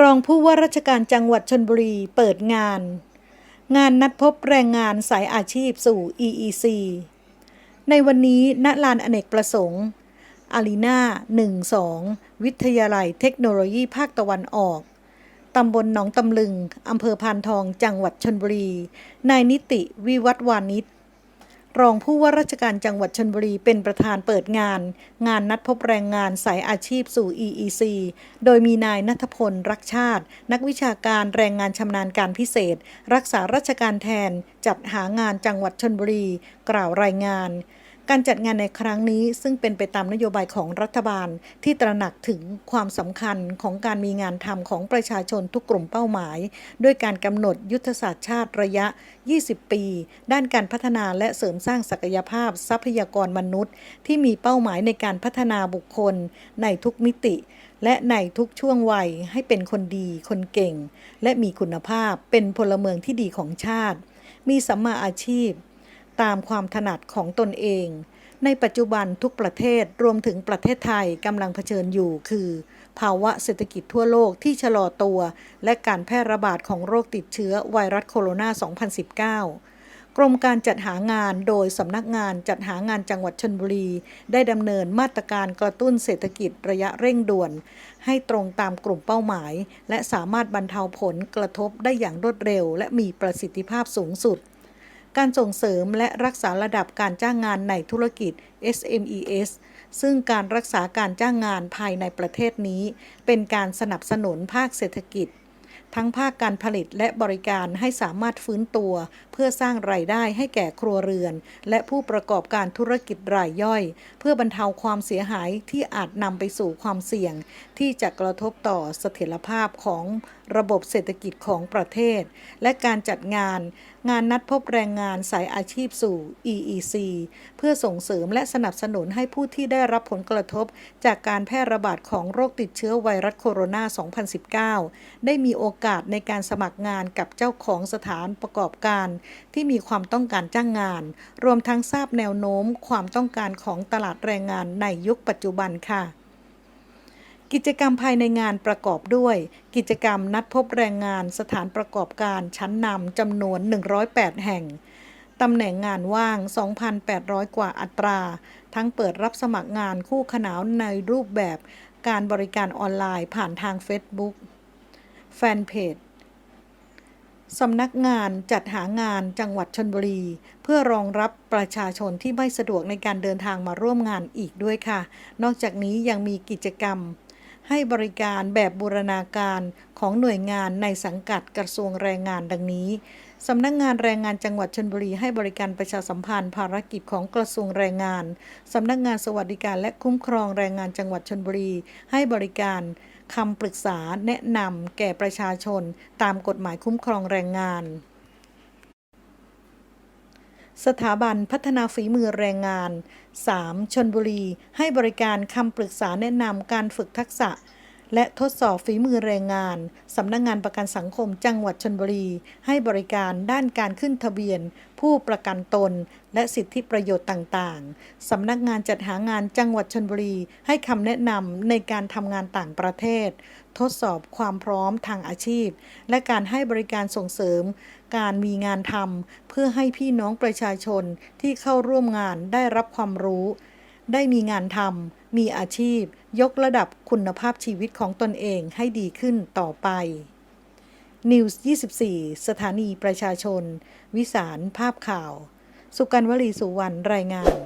รองผู้ว่าราชการจังหวัดชนบุรีเปิดงาน งานนัดพบแรงงานสายอาชีพสู่ EEC ในวันนี้ณลานอเนกประสงค์อารีนา12 วิทยาลัยเทคโนโลยีภาคตะวันออก ตำบลหนองตำลึง อำเภอพานทอง จังหวัดชนบุรี นายนิติวิวัฒวานิช รองผู้ว่าราชการจังหวัดชนบุรีเป็นประธานเปิดงาน งานนัดพบแรงงานสายอาชีพสู่ EEC โดยมีนายนัทพล รักชาติ นักวิชาการแรงงานชำนาญการพิเศษ รักษาราชการแทน จัดหางานจังหวัดชนบุรี กล่าวรายงาน การจัดงานในครั้งนี้ซึ่งเป็นไปตามนโยบายของรัฐบาลที่ตระหนักถึงความสำคัญของการมีงานทำของประชาชนทุกกลุ่มเป้าหมาย ด้วยการกำหนดยุทธศาสตร์ชาติระยะ 20 ปี ด้านการพัฒนาและเสริมสร้างศักยภาพทรัพยากรมนุษย์ ที่มีเป้าหมายในการพัฒนาบุคคล ในทุกมิติ และในทุกช่วงวัยให้เป็นคนดี คนเก่ง และมีคุณภาพเป็นพลเมืองที่ดีของชาติ มีสัมมาอาชีพ ตามความถนัดของตนเอง ในปัจจุบันทุกประเทศรวมถึงประเทศไทยกำลังเผชิญอยู่คือ ภาวะเศรษฐกิจทั่วโลกที่ชะลอตัว และการแพร่ระบาดของโรคติดเชื้อไวรัสโคโรนา 2019กรมการจัดหางานโดยสำนักงานจัดหางานจังหวัดชนบุรี ได้ดำเนินมาตรการกระตุ้นเศรษฐกิจระยะเร่งด่วน ให้ตรงตามกลุ่มเป้าหมาย และสามารถบรรเทาผลกระทบได้อย่างรวดเร็ว และมีประสิทธิภาพสูงสุด การส่งเสริมและรักษาระดับการจ้างงานในธุรกิจ SMES ซึ่งการรักษาการจ้างงานภายในประเทศนี้ เป็นการสนับสนุนภาคเศรษฐกิจ ทั้งภาคการผลิตและบริการให้สามารถฟื้นตัว เพื่อสร้างรายได้ให้แก่ครัวเรือน และผู้ประกอบการธุรกิจรายย่อย เพื่อบรรเทาความเสียหายที่อาจนำไปสู่ความเสี่ยง ที่จะกระทบต่อเสถียรภาพของ ระบบเศรษฐกิจของประเทศ และการจัดงาน งานนัดพบแรงงานสายอาชีพสู่ EEC เพื่อส่งเสริมและสนับสนุนให้ผู้ที่ได้รับผลกระทบ จากการแพร่ระบาดของโรคติดเชื้อไวรัสโคโรนา 2019 ได้มีโอกาสในการสมัครงานกับเจ้าของสถานประกอบการ ที่มีความต้องการจ้างงาน รวมทั้งทราบแนวโน้มความต้องการของตลาดแรงงานในยุคปัจจุบันค่ะ กิจกรรมภายในงานประกอบด้วย กิจกรรมนัดพบแรงงานสถานประกอบการชั้นนำจำนวน 108 แห่ง ตำแหน่งงานว่าง 2,800 กว่าอัตรา ทั้งเปิดรับสมัครงานคู่ขนานในรูปแบบการบริการออนไลน์ผ่านทาง Facebook แฟนเพจสำนักงานจัดหางานจังหวัดชนบุรี เพื่อรองรับประชาชนที่ไม่สะดวกในการเดินทางมาร่วมงานอีกด้วยค่ะ นอกจากนี้ยังมีกิจกรรม ให้บริการแบบบูรณาการของหน่วยงานในสังกัดกระทรวงแรงงานดังนี้สำนักงานแรงงานจังหวัดชลบุรีให้บริการประชาสัมพันธ์ภารกิจของกระทรวงแรงงาน สำนักงานสวัสดิการและคุ้มครองแรงงานจังหวัดชลบุรี ให้บริการคำปรึกษาแนะนำแก่ประชาชนตามกฎหมายคุ้มครองแรงงาน สถาบันพัฒนาฝีมือแรงงาน 3. ชนบุรี ให้บริการคำปรึกษาแนะนำการฝึกทักษะ และทดสอบฝีมือแรงงาน สำนักงงานประกันสังคมจังหวัดชนบุรี ให้บริการด้านการขึ้นทะเบียน ผู้ประกันตน และสิทธิประโยชน์ต่างๆ สำนักงานจัดหางานจังหวัดชนบุรี ให้คำแนะนำในการทำงานต่างประเทศ ทดสอบความพร้อมทางอาชีพ และการให้บริการส่งเสริม การมีงานทำเพื่อให้พี่น้องประชาชนที่เข้าร่วมงานได้รับความรู้ ได้มีงานทำมีอาชีพ ยกระดับคุณภาพชีวิตของตนเองให้ดีขึ้นต่อไป News 24 สถานีประชาชน วิสารภาพข่าว สุกันวลีสุวรรณรายงาน